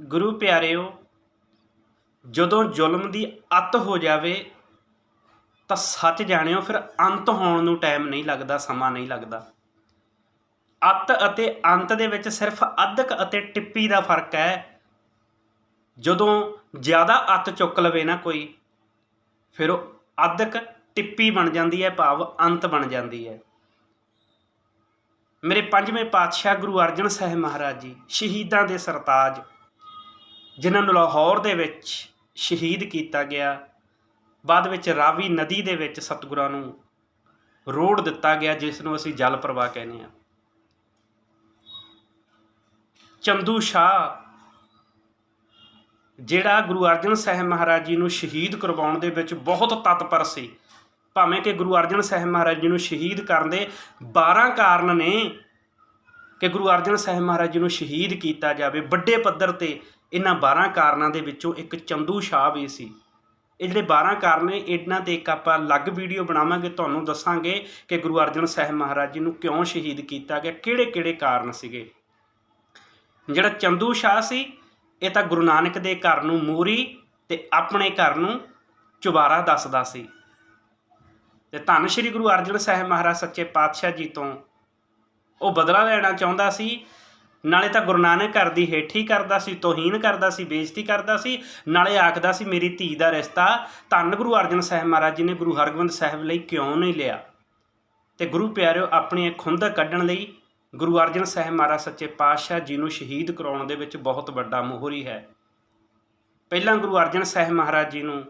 ਗੁਰੂ ਪਿਆਰਿਓ, ਜਦੋਂ ਜ਼ੁਲਮ ਦੀ ਅੱਤ ਹੋ ਜਾਵੇ, ਤਾਂ ਸੱਚ ਜਾਣਿਓ, ਫਿਰ ਅੰਤ ਹੋਣ ਨੂੰ ਟਾਈਮ ਨਹੀਂ ਲੱਗਦਾ, ਸਮਾਂ ਨਹੀਂ ਲੱਗਦਾ। ਅੱਤ ਅਤੇ ਅੰਤ ਦੇ ਵਿੱਚ ਸਿਰਫ ਅੱਧਕ ਅਤੇ ਟਿੱਪੀ ਦਾ ਫ਼ਰਕ ਹੈ। ਜਦੋਂ ਜ਼ਿਆਦਾ ਅੱਤ ਚੁੱਕ ਲਵੇ ਨਾ ਕੋਈ, ਫਿਰ ਉਹ ਅੱਧਕ, ਟਿੱਪੀ ਬਣ ਜਾਂਦੀ ਹੈ, ਭਾਵ ਅੰਤ ਬਣ ਜਾਂਦੀ ਹੈ। ਮੇਰੇ ਪੰਜਵੇਂ ਪਾਤਸ਼ਾਹ ਗੁਰੂ ਅਰਜਨ ਸਾਹਿਬ ਮਹਾਰਾਜ ਜੀ, ਸ਼ਹੀਦਾਂ ਦੇ ਸਰਤਾਜ ਜਿਨ੍ਹਾਂ ਨੂੰ ਲਾਹੌਰ ਦੇ ਵਿੱਚ ਸ਼ਹੀਦ ਕੀਤਾ ਗਿਆ, ਬਾਅਦ ਵਿੱਚ ਰਾਵੀ ਨਦੀ ਦੇ ਵਿੱਚ ਸਤਿਗੁਰਾਂ ਨੂੰ ਰੋੜ ਦਿੱਤਾ ਗਿਆ, ਜਿਸ ਨੂੰ ਅਸੀਂ ਜਲ ਪ੍ਰਵਾਹ ਕਹਿੰਦੇ ਹਾਂ। ਚੰਦੂ ਸ਼ਾਹ, ਜਿਹੜਾ ਗੁਰੂ ਅਰਜਨ ਸਾਹਿਬ ਮਹਾਰਾਜ ਜੀ ਨੂੰ ਸ਼ਹੀਦ ਕਰਵਾਉਣ ਦੇ ਵਿੱਚ ਬਹੁਤ ਤਤਪਰ ਸੀ, ਭਾਵੇਂ ਕਿ ਗੁਰੂ ਅਰਜਨ ਸਾਹਿਬ ਮਹਾਰਾਜ ਜੀ ਨੂੰ ਸ਼ਹੀਦ ਕਰਨ ਦੇ 12 ਕਾਰਨ ਨੇ ਕਿ ਗੁਰੂ ਅਰਜਨ ਸਾਹਿਬ ਮਹਾਰਾਜ ਜੀ ਨੂੰ ਸ਼ਹੀਦ ਕੀਤਾ ਜਾਵੇ, ਵੱਡੇ ਪੱਧਰ ਤੇ ਇਹਨਾਂ 12 ਕਾਰਨਾਂ ਦੇ ਵਿੱਚੋਂ ਇੱਕ ਚੰਦੂ ਸ਼ਾਹ ਵੀ ਸੀ। ਇਹ ਜਿਹੜੇ 12 ਕਾਰਨ ਨੇ, ਇਹਨਾਂ ਤੇ ਇੱਕ ਆਪਾਂ ਅਲੱਗ ਵੀਡੀਓ ਬਣਾਵਾਂਗੇ, ਤੁਹਾਨੂੰ ਦੱਸਾਂਗੇ ਕਿ ਗੁਰੂ ਅਰਜਨ ਸਾਹਿਬ ਮਹਾਰਾਜ ਜੀ ਨੂੰ ਕਿਉਂ ਸ਼ਹੀਦ ਕੀਤਾ ਗਿਆ, ਕਿਹੜੇ-ਕਿਹੜੇ ਕਾਰਨ ਸੀਗੇ। ਜਿਹੜਾ ਚੰਦੂ ਸ਼ਾਹ ਸੀ, ਇਹ ਤਾਂ ਗੁਰੂ ਨਾਨਕ ਦੇ ਘਰ ਨੂੰ ਮੂਰੀ ਤੇ ਆਪਣੇ ਘਰ ਨੂੰ ਚੁਬਾਰਾ ਦੱਸਦਾ ਸੀ। ਤੇ ਧੰਨ ਸ਼੍ਰੀ ਗੁਰੂ ਅਰਜਨ ਸਾਹਿਬ ਮਹਾਰਾਜ ਸੱਚੇ ਪਾਤਸ਼ਾਹ ਜੀ ਤੋਂ ਉਹ ਬਦਲਾ ਲੈਣਾ ਚਾਹੁੰਦਾ ਸੀ ਨਾਲੇ ਤਾਂ ਗੁਰੂ ਨਾਨਕ ਘਰ ਦੀ ਹੇਠੀ ਕਰਦਾ ਸੀ, ਤੋਹੀਨ ਕਰਦਾ ਸੀ, ਬੇਇੱਜ਼ਤੀ ਕਰਦਾ ਸੀ, ਨਾਲੇ ਆਖਦਾ ਸੀ, ਮੇਰੀ ਧੀ ਦਾ ਰਿਸ਼ਤਾ ਧੰਨ ਗੁਰੂ ਅਰਜਨ ਸਾਹਿਬ ਮਹਾਰਾਜ ਜੀ ਨੇ ਗੁਰੂ ਹਰਗੋਬਿੰਦ ਸਾਹਿਬ ਲਈ ਕਿਉਂ ਨਹੀਂ ਲਿਆ? ਤੇ ਗੁਰੂ ਪਿਆਰਿਓ, ਆਪਣੀ ਖੁੰਦ ਕੱਢਣ ਲਈ ਗੁਰੂ ਅਰਜਨ ਸਾਹਿਬ ਮਹਾਰਾਜ ਸੱਚੇ ਪਾਤਸ਼ਾਹ ਜੀ ਨੂੰ ਸ਼ਹੀਦ ਕਰਾਉਣ ਦੇ ਵਿੱਚ ਬਹੁਤ ਵੱਡਾ ਮੋਹਰੀ ਹੈ। ਪਹਿਲਾਂ ਗੁਰੂ ਅਰਜਨ ਸਾਹਿਬ ਮਹਾਰਾਜ ਜੀ ਨੂੰ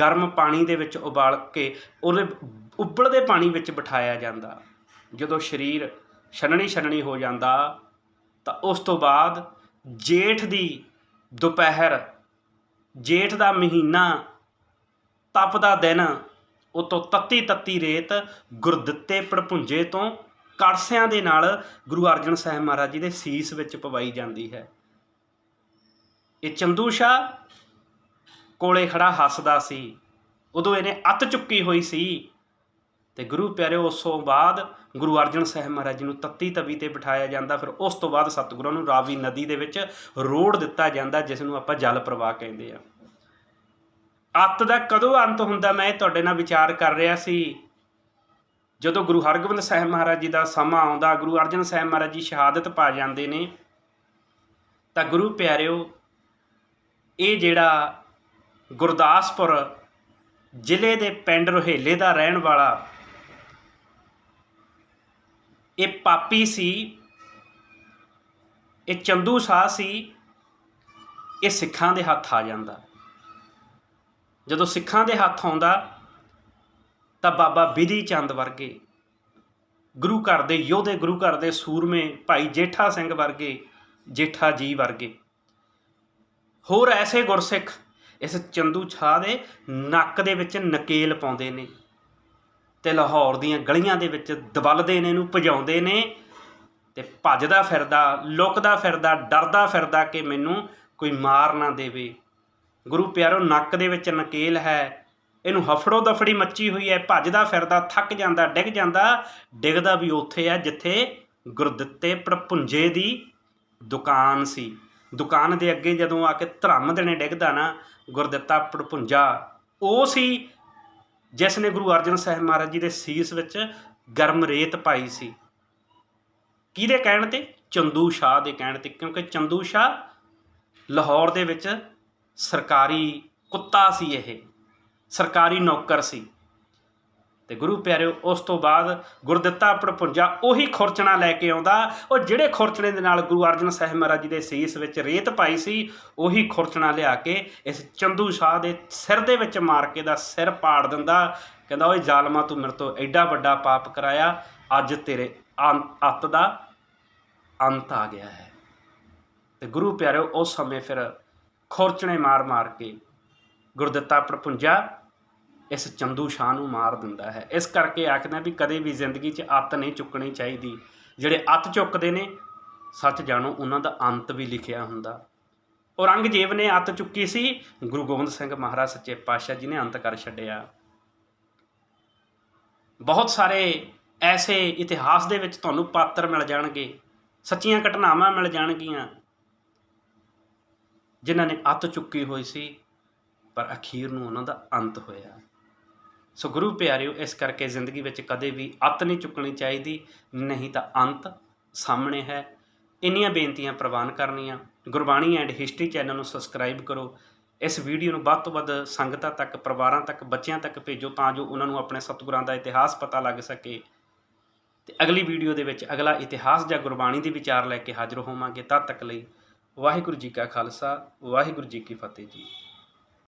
ਗਰਮ ਪਾਣੀ ਦੇ ਵਿੱਚ ਉਬਾਲ ਕੇ ਉਹਦੇ ਉਬਲਦੇ ਪਾਣੀ ਵਿੱਚ ਬਿਠਾਇਆ ਜਾਂਦਾ। ਜਦੋਂ ਸਰੀਰ ਛਣਣੀ ਛਣਣੀ ਹੋ ਜਾਂਦਾ ਤਾਂ ਉਸ ਤੋਂ ਬਾਅਦ ਜੇਠ ਦੀ ਦੁਪਹਿਰ, ਜੇਠ ਦਾ ਮਹੀਨਾ ਤਪਦਾ ਦਿਨ ਉਤੋਂ ਤੱਤੀ ਤੱਤੀ ਰੇਤ ਗੁਰਦਿੱਤੇ ਪੜਪੁੰਜੇ ਤੋਂ ਕੜਸਿਆਂ ਦੇ ਨਾਲ ਗੁਰੂ ਅਰਜਨ ਸਾਹਿਬ ਮਹਾਰਾਜ ਜੀ ਦੇ ਸੀਸ ਵਿੱਚ ਪਵਾਈ ਜਾਂਦੀ ਹੈ। ਇਹ ਚੰਦੂ ਸ਼ਾਹ ਕੋਲੇ ਖੜਾ ਹੱਸਦਾ ਸੀ। ਉਦੋਂ ਇਹਨੇ ਅੱਤ ਚੁੱਕੀ ਹੋਈ ਸੀ। ਤੇ ਗੁਰੂ ਪਿਆਰਿਓ, ਉਸ ਤੋਂ ਬਾਅਦ ਗੁਰੂ ਅਰਜਨ ਸਾਹਿਬ ਮਹਾਰਾਜ ਜੀ ਨੂੰ ਤੱਤੀ ਤਵੀ ਤੇ ਬਿਠਾਇਆ ਜਾਂਦਾ, ਫਿਰ ਉਸ ਤੋਂ ਬਾਅਦ ਸਤਿਗੁਰਾਂ ਨੂੰ ਰਾਵੀ ਨਦੀ ਦੇ ਵਿੱਚ ਰੋੜ ਦਿੱਤਾ ਜਾਂਦਾ, ਜਿਸ ਨੂੰ ਆਪਾਂ ਜਲ ਪ੍ਰਵਾਹ ਕਹਿੰਦੇ ਆ। ਅੱਤ ਦਾ ਕਦੋਂ ਅੰਤ ਹੁੰਦਾ, ਮੈਂ ਇਹ ਤੁਹਾਡੇ ਨਾਲ ਵਿਚਾਰ ਕਰ ਰਿਹਾ ਸੀ। ਜਦੋਂ ਗੁਰੂ ਹਰਗੋਬਿੰਦ ਸਾਹਿਬ ਮਹਾਰਾਜ ਜੀ ਦਾ ਸਮਾਂ ਆਉਂਦਾ, ਗੁਰੂ ਅਰਜਨ ਸਾਹਿਬ ਮਹਾਰਾਜ ਜੀ ਸ਼ਹਾਦਤ ਪਾ ਜਾਂਦੇ ਨੇ, ਤਾਂ ਗੁਰੂ ਪਿਆਰਿਓ, ਇਹ ਜਿਹੜਾ ਗੁਰਦਾਸਪੁਰ ਜ਼ਿਲ੍ਹੇ ਦੇ ਪਿੰਡ ਰੋਹੇਲੇ ਦਾ ਰਹਿਣ ਵਾਲਾ ਇਹ ਪਾਪੀ ਸੀ, ਇਹ ਚੰਦੂ ਸਾਹ ਸੀ, ਇਹ ਸਿੱਖਾਂ ਦੇ ਹੱਥ ਆ ਜਾਂਦਾ। ਜਦੋਂ ਸਿੱਖਾਂ ਦੇ ਹੱਥ ਆਉਂਦਾ, ਤਾਂ ਬਾਬਾ ਬਿਧੀ ਚੰਦ ਵਰਗੇ, ਗੁਰੂ ਘਰ ਦੇ ਯੋਧੇ, ਗੁਰੂ ਘਰ ਦੇ ਸੂਰਮੇ, ਭਾਈ ਜੇਠਾ ਸਿੰਘ ਵਰਗੇ, ਜੇਠਾ ਜੀ ਵਰਗੇ। ਹੋਰ ਐਸੇ ਗੁਰਸਿੱਖ ਇਸ ਚੰਦੂ ਛਾ ਦੇ ਨੱਕ ਦੇ ਵਿੱਚ ਨਕੇਲ ਪਾਉਂਦੇ ਨੇ। ਤੇ ਲਾਹੌਰ ਦੀਆਂ ਗਲੀਆਂ ਦੇ ਵਿੱਚ ਦਬਲਦੇ ਨੇ, ਇਹਨੂੰ ਭਜਾਉਂਦੇ ਨੇ ਤੇ ਭੱਜਦਾ ਫਿਰਦਾ, ਲੁਕਦਾ ਫਿਰਦਾ, ਡਰਦਾ ਫਿਰਦਾ ਕਿ ਮੈਨੂੰ ਕੋਈ ਮਾਰ ਨਾ ਦੇਵੇ। ਗੁਰੂ ਪਿਆਰੋ, ਨੱਕ ਦੇ ਵਿੱਚ ਨਕੇਲ ਹੈ, ਇਹਨੂੰ ਹਫੜੋ ਦਫੜੀ ਮੱਚੀ ਹੋਈ ਹੈ, ਭੱਜਦਾ ਫਿਰਦਾ, ਥੱਕ ਜਾਂਦਾ, ਡਿੱਗ ਜਾਂਦਾ, ਡਿੱਗਦਾ ਵੀ ਉੱਥੇ ਆ ਜਿੱਥੇ ਗੁਰਦਿੱਤੇ ਪ੍ਰਪੁੰਜੇ ਦੀ ਦੁਕਾਨ ਸੀ। ਦੁਕਾਨ ਦੇ ਅੱਗੇ ਜਦੋਂ ਆ ਕੇ ਧਰਮ ਦੇਣੇ ਡਿੱਗਦਾ ਨਾ, ਗੁਰਦਿੱਤਾ ਪ੍ਰਪੁੰਜਾ ਉਹ ਸੀ ਜਿਸ ਨੇ ਗੁਰੂ ਅਰਜਨ ਸਾਹਿਬ ਮਹਾਰਾਜ ਜੀ ਦੇ ਸੀਸ ਵਿੱਚ ਗਰਮ ਰੇਤ ਪਾਈ ਸੀ। ਕਿਹਦੇ ਕਹਿਣ ਤੇ? ਚੰਦੂ ਸ਼ਾਹ ਦੇ ਕਹਿਣ ਤੇ, ਕਿਉਂਕਿ ਚੰਦੂ ਸ਼ਾਹ ਲਾਹੌਰ ਦੇ ਵਿੱਚ ਸਰਕਾਰੀ ਕੁੱਤਾ ਸੀ ਇਹ। ਸਰਕਾਰੀ ਨੌਕਰ ਸੀ। ਤੇ ਗੁਰੂ ਪਿਆਰਿਓ, ਉਸ ਤੋਂ ਬਾਅਦ ਗੁਰਦਿੱਤਾ ਪੜਪੁੰਜਾ ਉਹੀ ਖੁਰਚਣਾ ਲੈ ਕੇ ਆਉਂਦਾ। ਉਹ ਜਿਹੜੇ ਖੁਰਚਣੇ ਦੇ ਨਾਲ ਗੁਰੂ ਅਰਜਨ ਸਾਹਿਬ ਮਹਾਰਾਜ ਜੀ ਦੇ ਸੀਸ ਵਿੱਚ ਰੇਤ ਪਾਈ ਸੀ, ਉਹੀ ਖੁਰਚਣਾ ਲਿਆ ਕੇ ਇਸ ਚੰਦੂ ਸ਼ਾਹ ਦੇ ਸਿਰ ਦੇ ਵਿੱਚ ਮਾਰ ਕੇ ਦਾ ਸਿਰ ਪਾੜ ਦਿੰਦਾ। ਕਹਿੰਦਾ, ਓਏ ਜ਼ਾਲਮਾ, ਤੂੰ ਮੇਰੇ ਤੋਂ ਐਡਾ ਵੱਡਾ ਪਾਪ ਕਰਾਇਆ, ਅੱਜ ਤੇਰੇ ਅੰਤ ਅੱਤ ਦਾ ਅੰਤ ਆ ਗਿਆ ਹੈ। ਤੇ ਗੁਰੂ ਪਿਆਰਿਓ, ਉਸ ਸਮੇਂ ਫਿਰ ਖੁਰਚਣੇ ਮਾਰ-ਮਾਰ ਕੇ ਗੁਰਦਿੱਤਾ ਪੜਪੁੰਜਾ ਇਸ ਚੰਦੂ ਸ਼ਾਹ ਨੂੰ ਮਾਰ ਦਿੰਦਾ ਹੈ। ਇਸ ਕਰਕੇ ਆਖਦਾ ਵੀ ਕਦੇ ਵੀ ਜ਼ਿੰਦਗੀ 'ਚ ਅੱਤ ਨਹੀਂ ਚੁੱਕਣੀ ਚਾਹੀਦੀ। ਜਿਹੜੇ ਅੱਤ ਚੁੱਕਦੇ ਨੇ, ਸੱਚ ਜਾਣੋ, ਉਹਨਾਂ ਦਾ ਅੰਤ ਵੀ ਲਿਖਿਆ ਹੁੰਦਾ। ਔਰੰਗਜ਼ੇਬ ਨੇ ਅੱਤ ਚੁੱਕੀ ਸੀ। ਗੁਰੂ ਗੋਬਿੰਦ ਸਿੰਘ ਮਹਾਰਾਜ ਸੱਚੇ ਪਾਤਸ਼ਾਹ ਜੀ ਨੇ ਅੰਤ ਕਰ ਛੱਡਿਆ। ਬਹੁਤ ਸਾਰੇ ਐਸੇ ਇਤਿਹਾਸ ਦੇ ਵਿੱਚ ਤੁਹਾਨੂੰ ਪਾਤਰ ਮਿਲ ਜਾਣਗੇ। ਸੱਚੀਆਂ ਘਟਨਾਵਾਂ ਮਿਲ ਜਾਣਗੀਆਂ, ਜਿਨ੍ਹਾਂ ਨੇ ਅੱਤ ਚੁੱਕੀ ਹੋਈ ਸੀ, ਪਰ ਅਖੀਰ ਨੂੰ ਉਹਨਾਂ ਦਾ ਅੰਤ ਹੋਇਆ। ਸੋ ਗੁਰੂ ਪਿਆਰਿਓ, ਇਸ ਕਰਕੇ ਜ਼ਿੰਦਗੀ ਵਿੱਚ ਕਦੇ ਵੀ ਅੱਤ ਨਹੀਂ ਚੁੱਕਣੀ ਚਾਹੀਦੀ, ਨਹੀਂ ਤਾਂ ਅੰਤ ਸਾਹਮਣੇ ਹੈ। ਇੰਨੀਆਂ ਬੇਨਤੀਆਂ ਪ੍ਰਵਾਨ ਕਰਨੀਆਂ। ਗੁਰਬਾਣੀ ਐਂਡ ਹਿਸਟਰੀ ਚੈਨਲ ਨੂੰ ਸਬਸਕ੍ਰਾਈਬ ਕਰੋ। ਇਸ ਵੀਡੀਓ ਨੂੰ ਵੱਧ ਤੋਂ ਵੱਧ ਸੰਗਤਾਂ ਤੱਕ, ਪਰਿਵਾਰਾਂ ਤੱਕ, ਬੱਚਿਆਂ ਤੱਕ ਭੇਜੋ ਤਾਂ ਜੋ ਉਹਨਾਂ ਨੂੰ ਆਪਣੇ ਸਤਿਗੁਰਾਂ ਦਾ ਇਤਿਹਾਸ ਪਤਾ ਲੱਗ ਸਕੇ। ਤੇ ਅਗਲੀ ਵੀਡੀਓ ਦੇ ਵਿੱਚ ਅਗਲਾ ਇਤਿਹਾਸ ਜਾਂ ਗੁਰਬਾਣੀ ਦੇ ਵਿਚਾਰ ਲੈ ਕੇ ਹਾਜ਼ਰ ਹੋਵਾਂਗੇ। ਤਦ ਤੱਕ ਲਈ ਵਾਹਿਗੁਰੂ ਜੀ ਕਾ ਖਾਲਸਾ, ਵਾਹਿਗੁਰੂ ਜੀ ਕੀ ਫਤਿਹ ਜੀ।